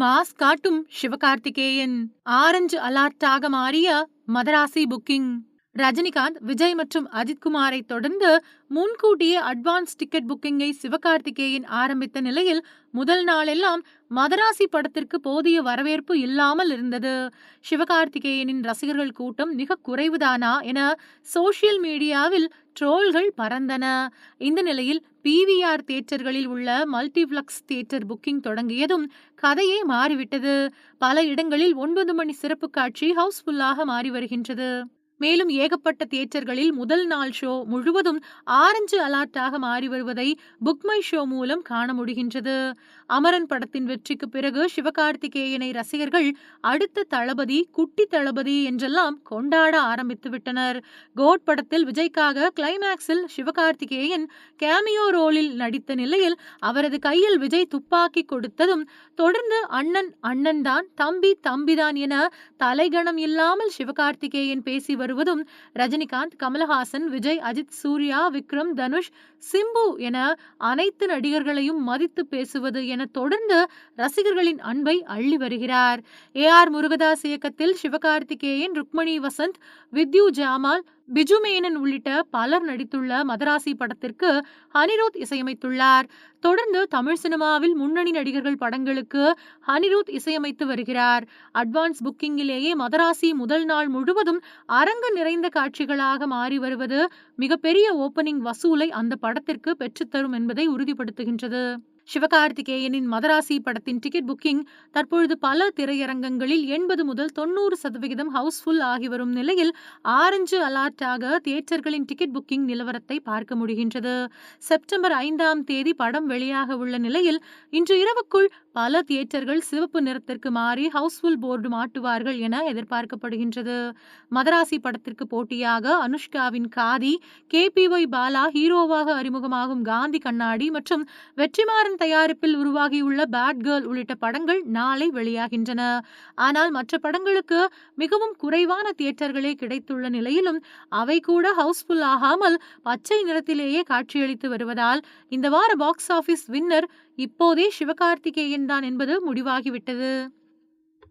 Mass காட்டும் Sivakarthikeyan. Orange அலர்ட்டாக மாறிய மதராசி புக்கிங். ரஜினிகாந்த் விஜய் மற்றும் அஜித்குமாரை தொடர்ந்து முன்கூட்டியே அட்வான்ஸ் டிக்கெட் புக்கிங்கை சிவகார்த்திகேயன் ஆரம்பித்த நிலையில் முதல் நாளெல்லாம் மதராசி படத்திற்கு போதிய வரவேற்பு இல்லாமல் இருந்தது. சிவகார்த்திகேயனின் ரசிகர்கள் கூட்டம் மிக குறைவுதானா என சோசியல் மீடியாவில் ட்ரோல்கள் பறந்தன. இந்த நிலையில் பிவிஆர் தியேட்டர்களில் உள்ள மல்டிப்ளக்ஸ் தியேட்டர் புக்கிங் தொடங்கியதும் கதையே மாறிவிட்டது. பல இடங்களில் ஒன்பது மணி சிறப்பு காட்சி ஹவுஸ்ஃபுல்லாக மாறி வருகின்றது. மேலும் ஏகப்பட்ட தியேட்டர்களில் முதல் நாள் ஷோ முழுவதும் ஆரஞ்சு அலர்ட்டாக மாறி வருவதை புக்மை ஷோ மூலம் காண முடிகின்றது. அமரன் படத்தின் வெற்றிக்கு பிறகு சிவகார்த்திகேயனை ரசிகர்கள் அடுத்த தளபதி குட்டி தளபதி என்றெல்லாம் கொண்டாட ஆரம்பித்து விட்டனர். கோட் படத்தில் விஜய்க்காக கிளைமேக்ஸில் சிவகார்த்திகேயன் கேமியோ ரோலில் நடித்த நிலையில் அவரது கையில் விஜய் துப்பாக்கி கொடுத்ததும் தொடர்ந்து அண்ணன் அண்ணன் தான் தம்பி தம்பிதான் என தலைகணம் இல்லாமல் சிவகார்த்திகேயன் பேசி வரும் வருவதும் ரஜினிகாந்த் கமலஹாசன் விஜய் அஜித் சூர்யா விக்ரம் தனுஷ் சிம்பு என அனைத்து நடிகர்களையும் மதித்து பேசுவது என தொடர்ந்து ரசிகர்களின் அன்பை அள்ளி வருகிறார். ஏ ஆர் முருகதாஸ் இயக்கத்தில் சிவகார்த்திகேயன் ருக்மணி வசந்த் வித்யூ ஜாமால் பிஜு மேனன் உள்ளிட்ட பலர் நடித்துள்ள மதராசி படத்திற்கு அனிருத் இசையமைத்துள்ளார். தொடர்ந்து தமிழ் சினிமாவில் முன்னணி நடிகர்கள் படங்களுக்கு அனிருத் இசையமைத்து வருகிறார். அட்வான்ஸ் புக்கிங்கிலேயே மதராசி முதல் நாள் முழுவதும் அரங்கு நிறைந்த காட்சிகளாக மாறி வருவது மிகப்பெரிய ஓப்பனிங் வசூலை அந்த படத்திற்கு பெற்றுத்தரும் என்பதை உறுதிப்படுத்துகின்றது. சிவகார்த்திகேயனின் மதராசி படத்தின் டிக்கெட் புக்கிங் தற்பொழுது பல திரையரங்கங்களில் எண்பது முதல் தொண்ணூறு சதவிகிதம் ஹவுஸ்ஃபுல் ஆகி வரும் நிலையில் ஆரஞ்சு அலாட்டாக தியேட்டர்களின் டிக்கெட் புக்கிங் நிலவரத்தை பார்க்க முடிகின்றது. செப்டம்பர் ஐந்தாம் தேதி படம் வெளியாக உள்ள நிலையில் இன்று இரவுக்குள் பல தியேட்டர்கள் சிவப்பு நிறத்திற்கு மாறி ஹவுஸ்ஃபுல் போர்டு மாட்டுவார்கள் என எதிர்பார்க்கப்படுகின்றது. மதராசி படத்திற்கு போட்டியாக அனுஷ்காவின் Ghaati K P Y Bala ஹீரோவாக அறிமுகமாகும் காந்தி கண்ணாடி மற்றும் வெற்றிமாறன் தயாரிப்பில் உருவாகியுள்ள பேட் கேர்ள் உள்ளிட்ட படங்கள் நாளை வெளியாகின்றன. ஆனால் மற்ற படங்களுக்கு மிகவும் குறைவான தியேட்டர்களே கிடைத்துள்ள நிலையிலும் அவை கூட ஹவுஸ்ஃபுல் ஆகாமல் பச்சை நிறத்திலேயே காட்சியளித்து வருவதால் இந்த வார பாக்ஸ் ஆபீஸ் வின்னர் இப்போதே சிவகார்த்திகேயன் தான் என்பது முடிவாகிவிட்டது.